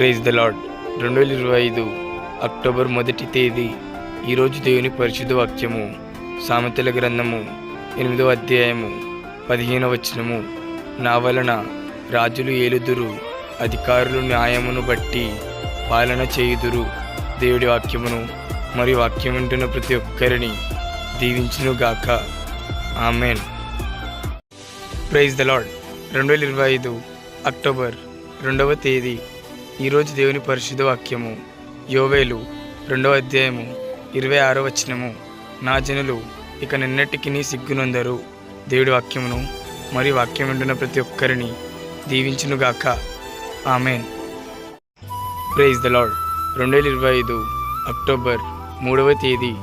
Praise the lord రెండు వేల ఇరవై ఐదు అక్టోబర్ మొదటి తేదీ. ఈరోజు దేవుని పరిశుద్ధ వాక్యము. సామెతల గ్రంథము ఎనిమిదవ అధ్యాయము పదిహేనవ వచనము. నా వలన రాజులు ఏలుదురు అధికారులు న్యాయమును బట్టి పాలన చేయుదురు. దేవుడి వాక్యమును మరియు వాక్యం వింటున్న ప్రతి ఒక్కరిని దీవించునుగాక ఆమెన్. ప్రైజ్ ద లాడ్ రెండు వేల ఇరవై ఐదు అక్టోబర్ రెండవ తేదీ. ఈరోజు దేవుని పరిశుద్ధ వాక్యము యోవేలు రెండవ అధ్యాయము ఇరవై ఆరో వచనము. నా జనులు ఇక నిన్నటికి సిగ్గునందరు. దేవుడి వాక్యమును మరి వాక్యం వింటున్న ప్రతి ఒక్కరిని దీవించునుగాక. ఆమెన్. ప్రైజ్ ద లాడ్ రెండు వేల ఇరవై ఐదు అక్టోబర్ మూడవ తేదీ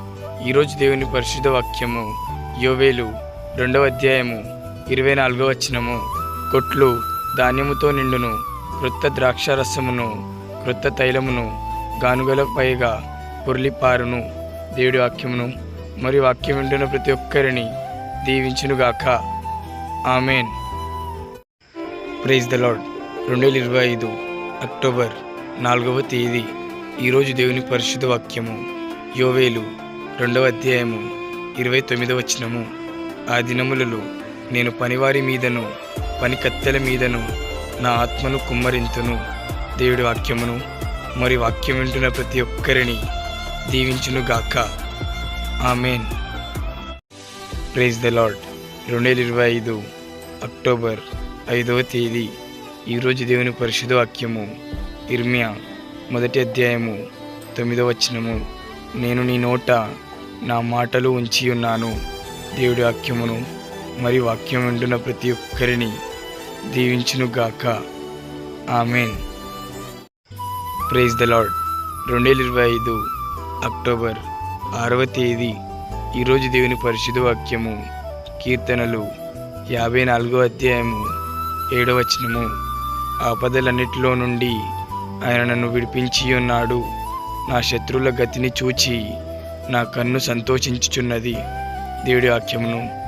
ఈరోజు దేవుని పరిశుద్ధ వాక్యము యోవేలు రెండవ అధ్యాయము ఇరవై నాలుగవ వచనము. కొట్లు ధాన్యముతో నిండును. క్రొత్త ద్రాక్షారసమును క్రొత్త తైలమును గానుగల పైగా పుర్లిపారును. దేవుడి వాక్యమును మరియు వాక్యం వింటున్న ప్రతి ఒక్కరిని దీవించునుగాక. ఆమెన్. ప్రైజ్ ద లాడ్ రెండు వేల ఇరవై ఐదు అక్టోబర్ నాలుగవ తేదీ. ఈరోజు దేవుని పరిశుద్ధ వాక్యము. యోవేలు రెండవ అధ్యాయము ఇరవై తొమ్మిదవ వచనము. ఆ దినములలో నేను పనివారి మీదను పని కత్తెల మీదను నా ఆత్మను కుమ్మరింతును. దేవుడి వాక్యమును మరి వాక్యం వింటున్న ప్రతి ఒక్కరిని దీవించునుగాక ఆమెన్. Praise the lord. రెండు వేల ఇరవై ఐదు అక్టోబర్ ఐదవ తేదీ. ఈరోజు దేవుని పరిశుద్ధ వాక్యము. ఇర్మియా మొదటి అధ్యాయము తొమ్మిదవ వచనము. నేను నీ నోట నా మాటలు ఉంచి ఉన్నాను దేవుడి వాక్యమును మరి వాక్యం వింటున్న ప్రతి ఒక్కరిని దీవించునుగాక. ఆమెన్. Praise the lord. రెండు వేల ఇరవై ఐదు అక్టోబర్ ఆరవ తేదీ ఈరోజు దేవుని పరిశుద్ధ వాక్యము కీర్తనలు యాభై నాలుగో అధ్యాయము ఏడవచనము ఆపదలన్నిటిలో నుండి ఆయన నన్ను విడిపించి ఉన్నాడు. నా శత్రువుల గతిని చూచి నా కన్ను సంతోషించుచున్నది. దేవుడి వాక్యమును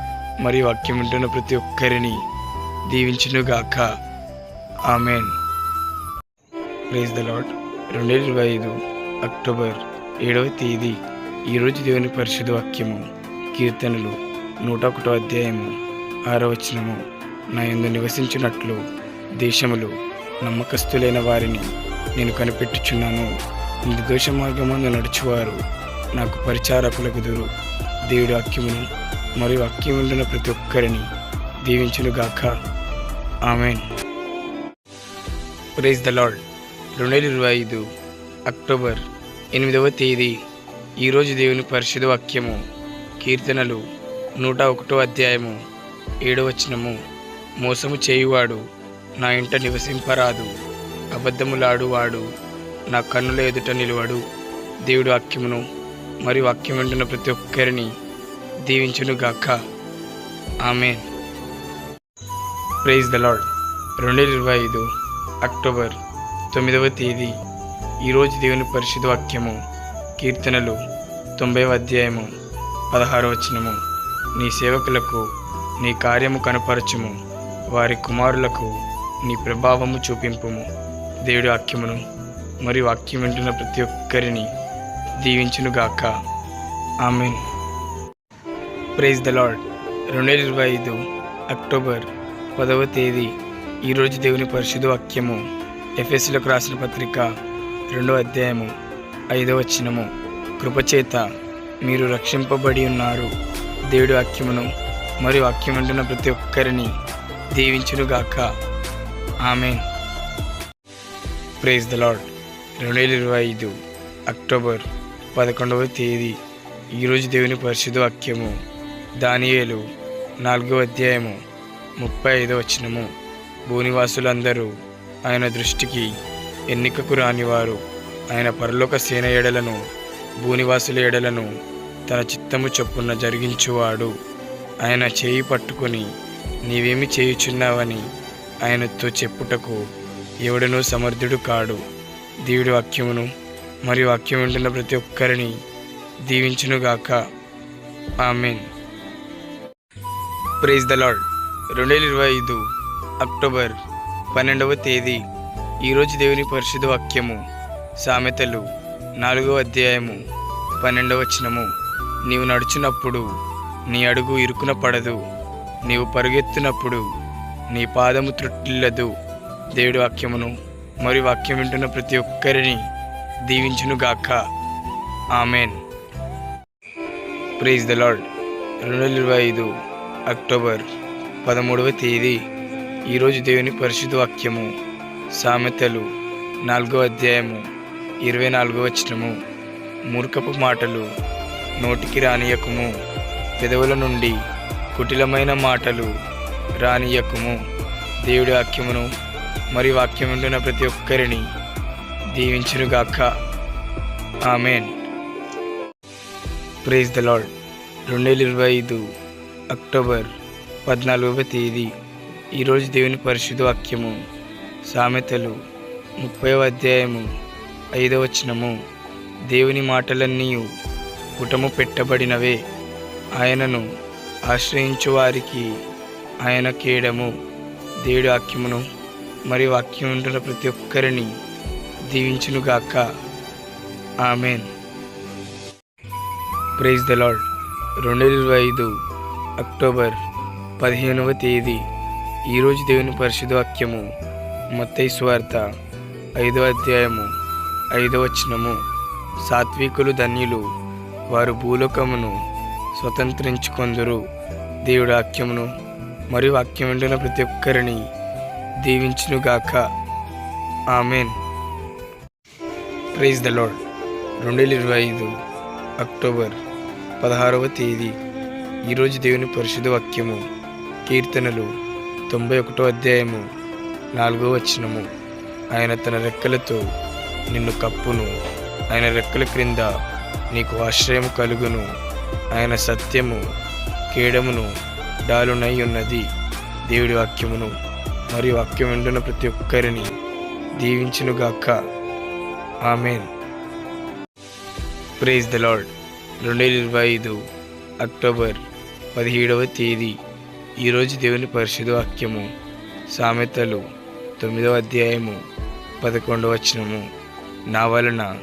మరియు వాక్యం వింటున్న ప్రతి ఒక్కరిని దీవించునుగాక. ఆమెన్. ప్రైజ్ ద లాడ్ రెండు వేల ఇరవై ఐదు అక్టోబర్ ఏడవ తేదీ ఈరోజు దేవుని పరిశుద్ధ వాక్యము కీర్తనలు నూట ఒకటో అధ్యాయము ఆరవచనము. నా ఎందు నివసించినట్లు దేశములు నమ్మకస్తులైన వారిని నేను కనిపెట్టుచున్నాను. నిర్దోష మార్గమందు నడుచువారు నాకు పరిచారకులగుదురు దేవుడి వాక్యమును మరియు వాక్యములున్న ప్రతి ఒక్కరిని దీవించునుగాక. ఆమెన్. Praise the lord. రెండు వేల ఇరవై ఐదు అక్టోబర్ ఎనిమిదవ తేదీ. ఈరోజు దేవుని పరిశుద్ధ వాక్యము కీర్తనలు నూట ఒకటో అధ్యాయము ఏడవచనము మోసము చేయువాడు నా ఇంట నివసింపరాదు. అబద్ధములాడువాడు నా కన్నుల ఎదుట నిలవడు. దేవుడు వాక్యమును మరియు వాక్యం వింటున్న ప్రతి ఒక్కరిని దీవించునుగాక. ఆమెన్. ప్రైజ్ ద లాడ్ రెండు వేల ఇరవై ఐదు అక్టోబర్ తొమ్మిదవ తేదీ. ఈరోజు దేవుని పరిశుద్ధ వాక్యము కీర్తనలు తొంభైవ అధ్యాయము పదహారవ వచనము. నీ సేవకులకు నీ కార్యము కనపరచుము. వారి కుమారులకు నీ ప్రభావము చూపింపుము. దేవుడి వాక్యమును మరియు వాక్యం వింటున్న ప్రతి ఒక్కరిని దీవించునుగాక ఆమెన్. ప్రైజ్ ద లాడ్ రెండు వేల ఇరవై ఐదు అక్టోబర్ పదవ తేదీ ఈరోజు దేవుని పరిశుద్ధ వాక్యము ఎఫ్ఎస్లకు రాసిన పత్రిక రెండవ అధ్యాయము ఐదవ వచనము. కృపచేత మీరు రక్షింపబడి ఉన్నారు. దేవుడి వాక్యమును మరియు వాక్యం అంటున్న ప్రతి ఒక్కరిని దీవించునుగాక. ఆమె ప్రైజ్ ద లాడ్ రెండు వేల ఇరవై ఐదు అక్టోబర్ పదకొండవ తేదీ ఈరోజు దేవుని పరిశుద్ధ వాక్యము దానియేలు నాలుగవ అధ్యాయము ముప్పై ఐదవ వచనము. భూనివాసులందరూ ఆయన దృష్టికి ఎన్నికకు రానివారు. ఆయన పరలోక సేన ఎడలను భూనివాసుల ఎడలను తన చిత్తము చొప్పున జరిగించువాడు. ఆయన చేయి పట్టుకుని నీవేమి చేయుచున్నావని ఆయనతో చెప్పుటకు ఎవడనూ సమర్థుడు కాడు. దేవుడి వాక్యమును మరియు వాక్యం వింటున్న ప్రతి ఒక్కరిని దీవించునుగాక. ఆమెన్. Praise the lord. రెండు వేల ఇరవై ఐదు అక్టోబర్ పన్నెండవ తేదీ. ఈరోజు దేవుని పరిశుద్ధ వాక్యము సామెతలు నాలుగవ అధ్యాయము పన్నెండవ వచనము. నీవు నడుచున్నప్పుడు నీ అడుగు ఇరుకున పడదు నీవు పరుగెత్తునప్పుడు నీ పాదము త్రుట్టిల్లదు. దేవుడి వాక్యమును మరియు వాక్యం వింటున్న ప్రతి ఒక్కరిని దీవించునుగాక ఆమెన్. Praise the lord. రెండు వేల ఇరవై ఐదు అక్టోబర్ పదమూడవ తేదీ. ఈరోజు దేవుని పరిశుద్ధ వాక్యము. సామెతలు నాలుగో అధ్యాయము ఇరవై నాలుగో వచనము. మూర్ఖపు మాటలు నోటికి రానియకుము. పెదవుల నుండి కుటిలమైన మాటలు రానియకుము. దేవుడి వాక్యమును మరియు వాక్యం ఉంటున్న ప్రతి ఒక్కరిని దీవించునుగాక. ఆమెన్. ప్రైజ్ ద లాడ్ రెండు వేల ఇరవై ఐదు అక్టోబర్ పద్నాలుగవ తేదీ. ఈరోజు దేవుని పరిశుద్ధ వాక్యము. సామెతలు ముప్పైవ అధ్యాయము ఐదవ వచనము. దేవుని మాటలన్నీ పుటము పెట్టబడినవే. ఆయనను ఆశ్రయించు వారికి ఆయన కేడము. దేవుడి వాక్యమును మరియు వాక్యం ఉంటున్న ప్రతి ఒక్కరిని దీవించునుగాక ఆమెన్. Praise the lord. రెండు వేల ఇరవై ఐదు అక్టోబర్ పదిహేనవ తేదీ. ఈరోజు దేవుని పరిశుద్ధ వాక్యము మత్తయి సువార్త ఐదవ అధ్యాయము ఐదవ వచనము. సాత్వికులు ధన్యులు వారు భూలోకమును స్వతంత్రించుకొందురు. దేవుడు వాక్యమును మరియు వాక్యం వింటున్న ప్రతి ఒక్కరిని దీవించునుగాక. ఆమెన్. ప్రైజ్ ద రెండు వేల ఇరవై ఐదు అక్టోబర్ పదహారవ తేదీ. ఈరోజు దేవుని పరిశుద్ధ వాక్యము కీర్తనలు. తొంభై ఒకటో అధ్యాయము నాలుగో వచనము. ఆయన తన రెక్కలతో నిన్ను కప్పును. ఆయన రెక్కల క్రింద నీకు ఆశ్రయం కలుగును. ఆయన సత్యము కేడమును డాలునై ఉన్నది. దేవుడి వాక్యమును మరియు వాక్యం వింటున్న ప్రతి ఒక్కరిని దీవించునుగాక ఆమెన్. Praise the lord. రెండు వేల ఇరవై ఐదు అక్టోబర్ పదిహేడవ తేదీ. ఈరోజు దేవుని పరిశుద్ధ వాక్యము సామెతలు తొమ్మిదవ అధ్యాయము పదకొండవ వచనము. నా వలన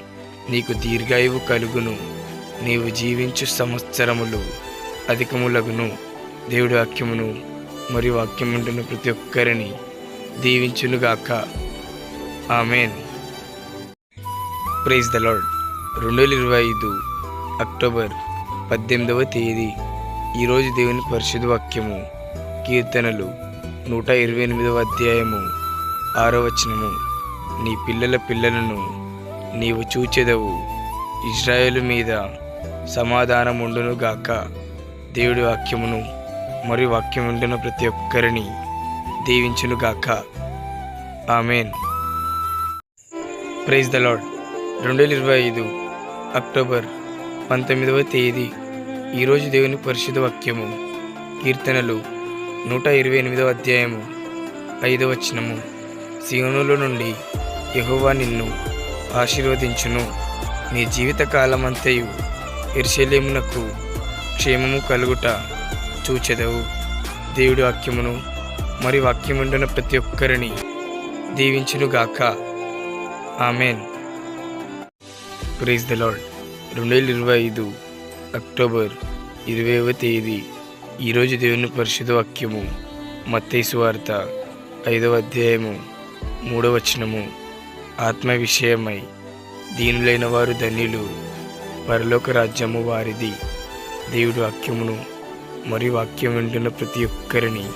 నీకు దీర్ఘాయువు కలుగును నీవు జీవించు సంవత్సరములు అధికములగును. దేవుడి వాక్యమును మరియు వాక్యం ఉంటున్న ప్రతి ఒక్కరిని దీవించునుగాక. ఆమెన్. Praise the lord. రెండు వేల ఇరవై ఐదు అక్టోబర్ పద్దెనిమిదవ తేదీ ఈరోజు దేవుని పరిశుద్ధ వాక్యము. కీర్తనలు నూట ఇరవై ఎనిమిదవ అధ్యాయము ఆరవచనము నీ పిల్లల పిల్లలను నీవు చూచెదవు. ఇజ్రాయేలు మీద సమాధానం ఉండును గాక. దేవుడి వాక్యమును మరియు వాక్యం ఉంటున్న ప్రతి ఒక్కరిని దీవించును గాక. ఆమెన్. Praise the lord. రెండు వేల ఇరవై ఐదు అక్టోబర్ పంతొమ్మిదవ తేదీ. ఈరోజు దేవుని పరిశుద్ధ వాక్యము కీర్తనలు నూట ఇరవై ఎనిమిదవ అధ్యాయము ఐదవ వచనము. సియోనులో నుండి యెహోవా నిన్ను ఆశీర్వదించును. నీ జీవిత కాలమంతయు క్షేమము కలుగుట చూచెదవు. దేవుడి వాక్యమును మరి వాక్యముండిన ప్రతి ఒక్కరిని దీవించునుగాక. ఆమెన్. ప్రైజ్ ద లాడ్ రెండు వేల ఇరవై ఐదు అక్టోబర్ ఇరవైవ తేదీ. ఈరోజు దేవుని పరిశుద్ధ వాక్యము మత్తేసు వార్త ఐదవ అధ్యాయము మూడవ వచనము. ఆత్మ విషయమై దీనులైన వారు ధన్యులు పరలోక రాజ్యము వారిది. దేవుడి వాక్యమును మరియు వాక్యం వింటున్న ప్రతి ఒక్కరిని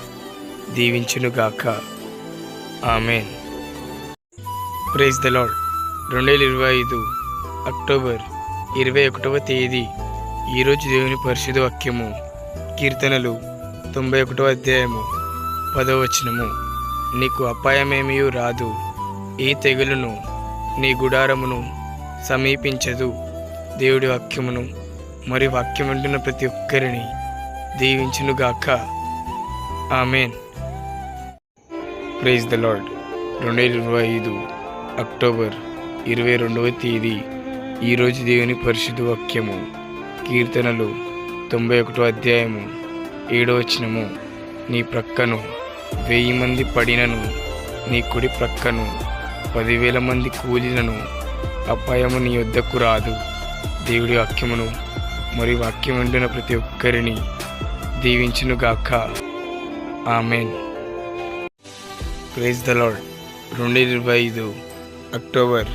దీవించునుగాక. ఆమెన్. Praise the lord. రెండు వేల ఇరవై ఐదు అక్టోబర్ ఇరవై ఒకటవ తేదీ ఈరోజు దేవుని పరిశుద్ధ వాక్యము. కీర్తనలు తొంభై ఒకటవ అధ్యాయము పదవచనము నీకు అపాయమేమీ రాదు ఈ తెగులును నీ గుడారమును సమీపించదు. దేవుడి వాక్యమును మరి వాక్యం వింటున్న ప్రతి ఒక్కరిని దీవించునుగాక ఆమెన్. Praise the lord. రెండు వేల ఇరవై ఐదు అక్టోబర్ ఇరవై రెండవ తేదీ. ఈరోజు దేవుని పరిశుద్ధ వాక్యము కీర్తనలు తొంభై ఒకటో అధ్యాయము ఏడో వచనము. నీ ప్రక్కను వెయ్యి మంది పడినను నీ కుడి ప్రక్కను పదివేల మంది కూలీలను అపాయము నీ వద్దకు రాదు. దేవుడి వాక్యమును మరియు వాక్యం వింటున్న ప్రతి ఒక్కరిని దీవించునుగాక ఆమెన్. ప్రైజ్ ద లాడ్ రెండు ఇరవై ఐదు అక్టోబర్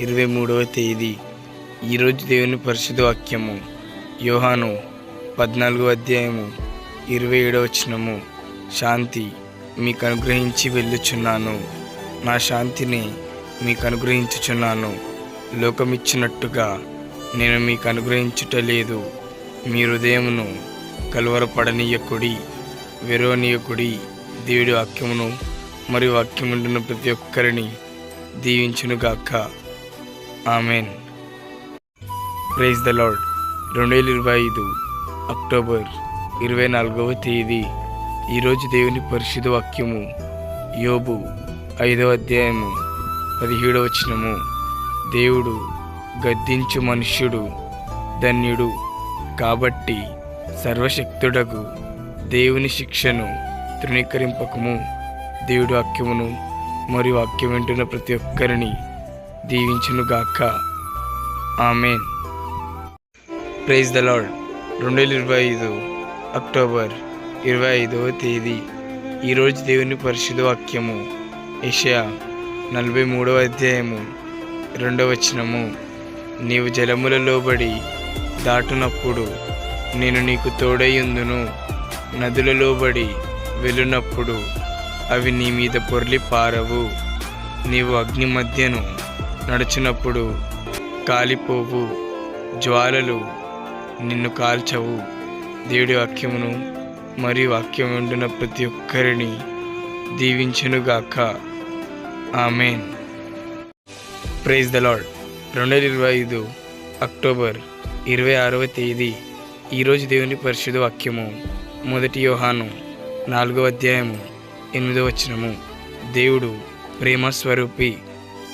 ఇరవై మూడవ తేదీ. ఈరోజు దేవుని పరిశుద్ధ వాక్యము. యోహాను పద్నాలుగో అధ్యాయము ఇరవై ఏడవ వచనము. శాంతి మీకు అనుగ్రహించి వెళ్ళుచున్నాను. నా శాంతిని మీకు అనుగ్రహించుచున్నాను లోకమిచ్చినట్టుగా నేను మీకు అనుగ్రహించుట లేదు మీ హృదయమును కలువరపడనీయకుడి వెరోనీయకుడి దేవుడి వాక్యమును మరియు వాక్యం ఉంటున్న ప్రతి ఒక్కరిని దీవించునుగాక. ఆమెన్. Praise the lord. రెండు వేల ఇరవై ఐదు అక్టోబర్ ఇరవై నాలుగవ తేదీ. ఈరోజు దేవుని పరిశుద్ధ వాక్యము. యోబు ఐదవ అధ్యాయము పదిహేడవ వచనము. దేవుడు గద్దించు మనుష్యుడు ధన్యుడు కాబట్టి సర్వశక్తుడకు దేవుని శిక్షను తృణీకరింపకము. దేవుడి వాక్యమును మరియు వాక్యం వింటున్న ప్రతి ఒక్కరిని దీవించునుగాక. ఆమెన్. Praise the lord. రెండు వేల ఇరవై ఐదు అక్టోబర్ ఇరవై ఐదవ తేదీ. ఈరోజు దేవుని పరిశుద్ధ వాక్యము. ఏషియా నలభై మూడవ అధ్యాయము. రెండవ వచనము. నీవు జలముల లోబడి దాటునప్పుడు నేను నీకు తోడైయుందును నదుల లోబడి వెళ్ళినప్పుడు అవి నీ మీద పొర్లి పారవు. నీవు అగ్ని మధ్యను నడుచునప్పుడు కాలిపోవు. జ్వాలలు నిన్ను కాల్చవు. దేవుడి వాక్యమును మరియు వాక్యం ఉండిన ప్రతి ఒక్కరిని దీవించునుగాక. ఆమెన్. ప్రైజ్ ద లాడ్ రెండు వేల ఇరవై ఐదు అక్టోబర్ ఇరవై ఆరవ తేదీ. ఈరోజు దేవుని పరిశుద్ధ వాక్యము. మొదటి యోహాను నాలుగవ అధ్యాయము ఎనిమిదవ వచనము. దేవుడు ప్రేమ స్వరూపి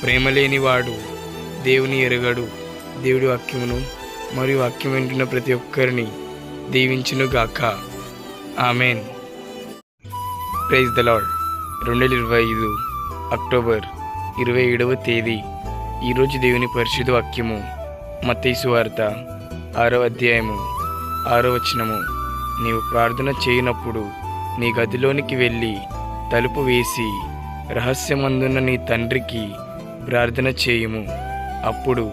ప్రేమ లేనివాడు దేవుని ఎరగడు. దేవుడి వాక్యమును మరియు వాక్యం వింటున్న ప్రతి ఒక్కరిని దీవించునుగాక. ఆమెన్. ప్రైజ్ ద లాడ్ రెండు వేల ఇరవై ఐదు అక్టోబర్ ఇరవై ఏడవ తేదీ. ఈరోజు దేవుని పరిశుద్ధ వాక్యము. మతీసు వార్త ఆరో అధ్యాయము ఆరో వచనము. నీవు ప్రార్థన చేయనప్పుడు నీ గదిలోనికి వెళ్ళి తలుపు వేసి రహస్యమందున్న నీ తండ్రికి ప్రార్థన చేయుము. అప్పుడు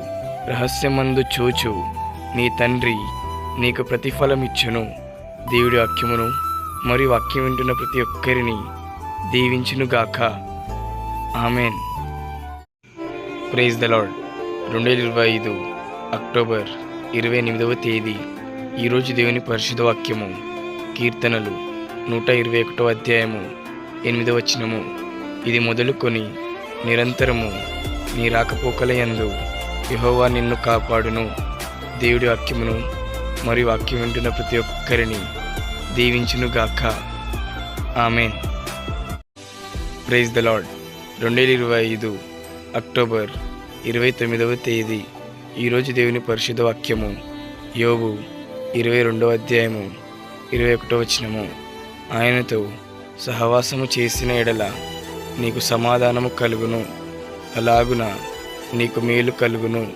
రహస్యమందు చూచు. నీ తండ్రి నీకు ప్రతిఫలం ఇచ్చును దేవుడి వాక్యమును మరియు వాక్యం వింటున్న ప్రతి ఒక్కరిని దీవించునుగాక ఆమెన్. ప్రైజ్ ద లాడ్ రెండు వేల ఇరవై ఐదు అక్టోబర్ ఇరవై ఎనిమిదవ తేదీ. ఈరోజు దేవుని పరిశుద్ధ వాక్యము కీర్తనలు నూట ఇరవై ఒకటో అధ్యాయము ఎనిమిదవ వచనము. ఇది మొదలుకొని నిరంతరము నీ రాకపోకలయందు యహోవా నిన్ను కాపాడును. దేవుడి వాక్యమును మరియు వాక్యం వింటున్న ప్రతి ఒక్కరిని దీవించునుగాక. ఆమెన్. ప్రైజ్ ద లాడ్ రెండు వేల ఇరవై ఐదు అక్టోబర్ ఇరవై తొమ్మిదవ తేదీ. ఈరోజు దేవుని పరిశుద్ధ వాక్యము యోగు ఇరవై రెండవ అధ్యాయము ఇరవై ఒకటో వచనము. ఆయనతో సహవాసము చేసిన ఎడల నీకు సమాధానము కలుగును. అలాగున నీకు మేలు కలుగును.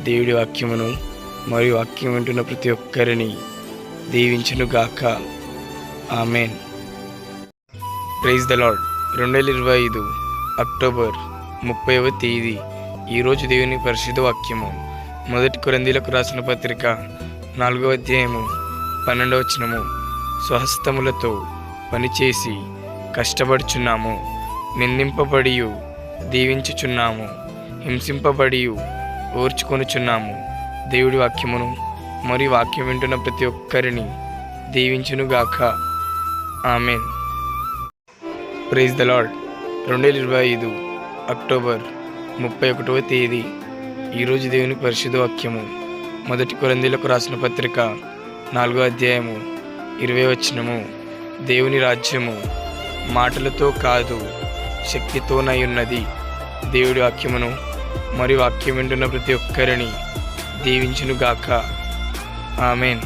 దేవుడి వాక్యమును మరియు వాక్యం వింటున్న ప్రతి ఒక్కరిని దీవించునుగాక. ఆమెన్. ప్రైజ్ ద లాడ్ రెండు వేల ఇరవై ఐదు అక్టోబర్ ముప్పైవ తేదీ. ఈరోజు దేవుని పరిశుద్ధ వాక్యము. మొదటి కొరందీలకు రాసిన పత్రిక నాలుగవ అధ్యాయము పన్నెండవచనము స్వహస్తములతో పనిచేసి కష్టపడుచున్నాము. నిందింపబడియు దీవించుచున్నాము. హింసింపబడి ఓర్చుకొనుచున్నాము. దేవుడి వాక్యమును మరియు వాక్యం వింటున్న ప్రతి ఒక్కరిని దీవించునుగాక. ఆమెన్. ప్రైజ్ ద లాడ్ రెండు వేల ఇరవై ఐదు అక్టోబర్ ముప్పై ఒకటవ తేదీ. ఈరోజు దేవుని పరిశుద్ధ వాక్యము. మొదటి కొరందీలకు రాసిన పత్రిక నాలుగో అధ్యాయము ఇరవై వచనము. దేవుని రాజ్యము మాటలతో కాదు శక్తితోనై ఉన్నది. దేవుడి వాక్యమును మరియు వాక్యం వింటున్న ప్రతి ఒక్కరిని దీవించునుగాక. ఆమెన్.